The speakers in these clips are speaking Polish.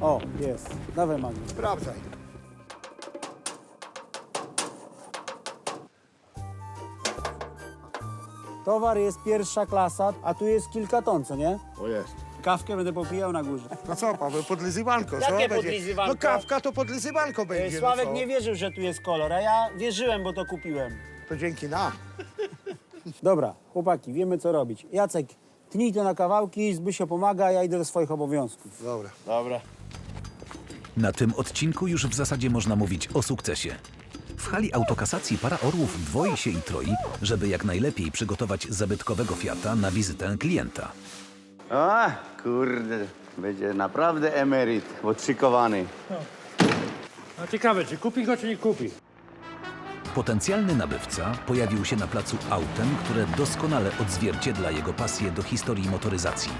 O, jest. Dawaj, Magnus. Sprawdzaj. Towar jest pierwsza klasa, a tu jest kilka ton, co nie? O jest. Kawkę będę popijał na górze. No co, Paweł, podlizywanko, co? Jakie Będzie- podlizywanko? No kawka to podlizywanko będzie, E, Sławek no co? nie wierzył, że tu jest kolor, a ja wierzyłem, bo to kupiłem. To dzięki nam. Dobra, chłopaki, wiemy co robić. Jacek, tnij to na kawałki, Zbysio pomaga, ja idę do swoich obowiązków. Dobra. Dobra. Na tym odcinku już w zasadzie można mówić o sukcesie. W hali autokasacji para orłów dwoi się i troi, żeby jak najlepiej przygotować zabytkowego Fiata na wizytę klienta. A, kurde, będzie naprawdę emeryt, odszykowany. No ciekawe, czy kupi go, czy nie kupi. Potencjalny nabywca pojawił się na placu autem, które doskonale odzwierciedla jego pasję do historii motoryzacji.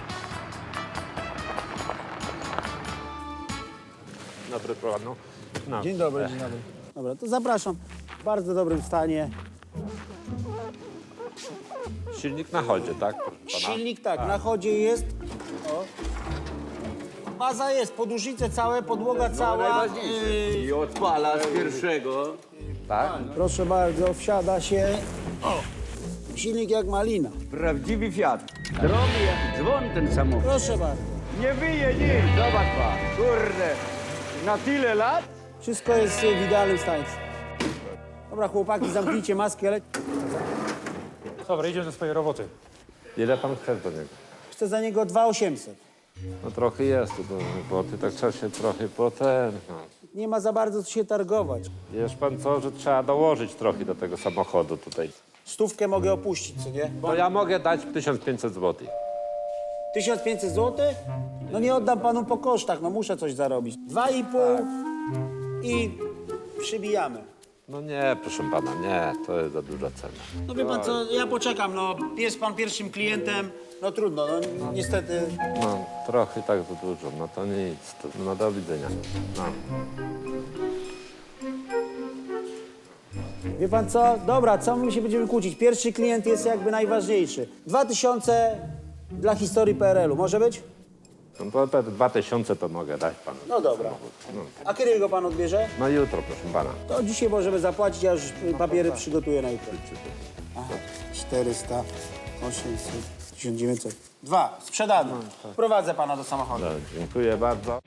Dobry panu. No. Dzień dobry, dzień dobry. Dobra, to zapraszam. W bardzo dobrym stanie. Silnik na chodzie, tak? proszę pana? Silnik tak, na chodzie jest. O. Baza jest, podłużnice całe, podłoga cała. Yy, I odpala z pierwszego. proszę bardzo, wsiada się. O, silnik jak malina. Prawdziwy Fiat. Drogi jak dzwon ten samochód. Proszę bardzo. Nie wyje nic, zobacz pan. Kurde, na tyle lat? Wszystko jest w idealnym stanie. Dobra, chłopaki, zamknijcie maski, ale Dobra, idziemy do swojej roboty. Ile pan chce do niego? chcę za niego 2800. No trochę jest tu do roboty, tak trzeba się trochę potem. No. Nie ma za bardzo co się targować. Wiesz pan co, że trzeba dołożyć trochę do tego samochodu tutaj. Stówkę mogę opuścić, co nie? Bo ja mogę dać 1500 zł. 1500 zł? No nie oddam panu po kosztach, no muszę coś zarobić. 2,5 i przybijamy. No nie, proszę pana, nie, to jest za duża cena. No wie pan co, ja poczekam, no jest pan pierwszym klientem, no trudno, no niestety. No trochę tak za dużo, no to nic, to, no do widzenia. No. Wie pan co, dobra, co my się będziemy kłócić? Pierwszy klient jest jakby najważniejszy. 2000 dla historii PRL-u, może być? No to te 2000 to mogę dać panu. No dobra. A kiedy go pan odbierze? No jutro, proszę pana. To dzisiaj możemy zapłacić, ja już papiery przygotuję na jutro. Aha, 400, 800, 1900. Dwa, sprzedane. Prowadzę pana do samochodu. No, dziękuję bardzo.